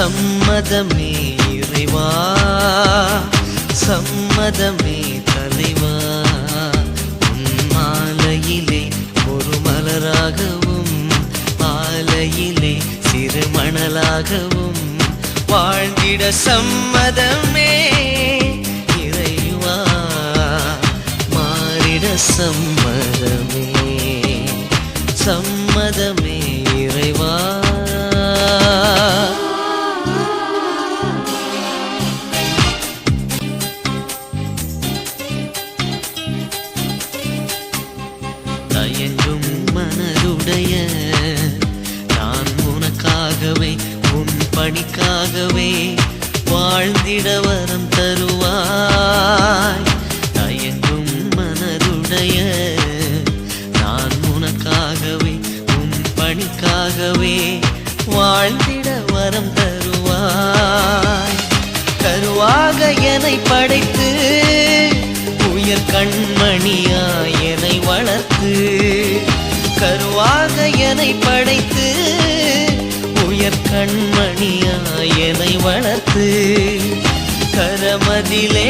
சம்மதமே இறைவா சம்மதமே தலைவா. மாலையிலே ஒரு மலராகவும் மாலையிலே சிறு மணலாகவும் வாழ்ந்திட சம்மதமே இறைவா. மாறிட சம்மதமே சம்மதமே இறைவா. வாழ்வே வாழ்ந்திட வரம் தருவாய். தயங்கும் மனதுடைய நான் உனக்காகவே உன் பணிக்காகவே வாழ்ந்திட வரம் தருவாய். கருவாக என்னை படைத்து உயர் கண்மணியாய் என்னை வளர்த்து. கருவாக என்னை படைத்து உயர் கண்மணி என்னை வளர்த்து கரமதிலே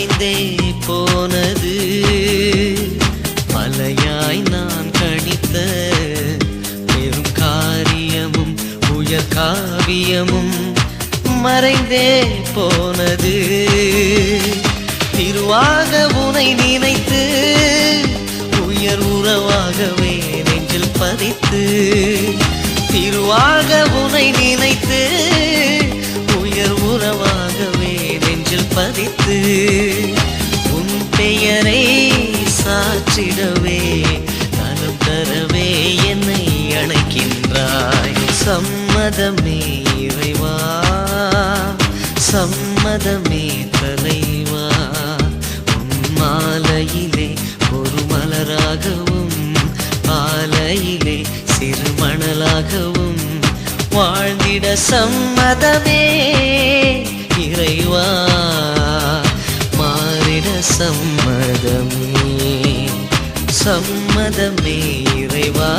மறைந்தே போனது. மலையாய் நான் கணித்த பெரும் காரியமும் உயர் காவியமும் மறைந்தே போனது. திருவாக உனை நினைத்து உயர் உறவாகவே நெஞ்சில் பதித்து திருவாக உனை நினைத்து பதித்து உன் பெயரை சாற்றிடவே தனம் தரவே என்னை அழைக்கின்றாய். சம்மதமே இறைவா சம்மதமே தலைவா. உன் மாலையிலே ஒரு மலராகவும் பாலையிலே சிறுமணலாகவும் வாழ்ந்திட சம்மதமே இறைவா. சம்மதமே சம்மதமே இறைவா.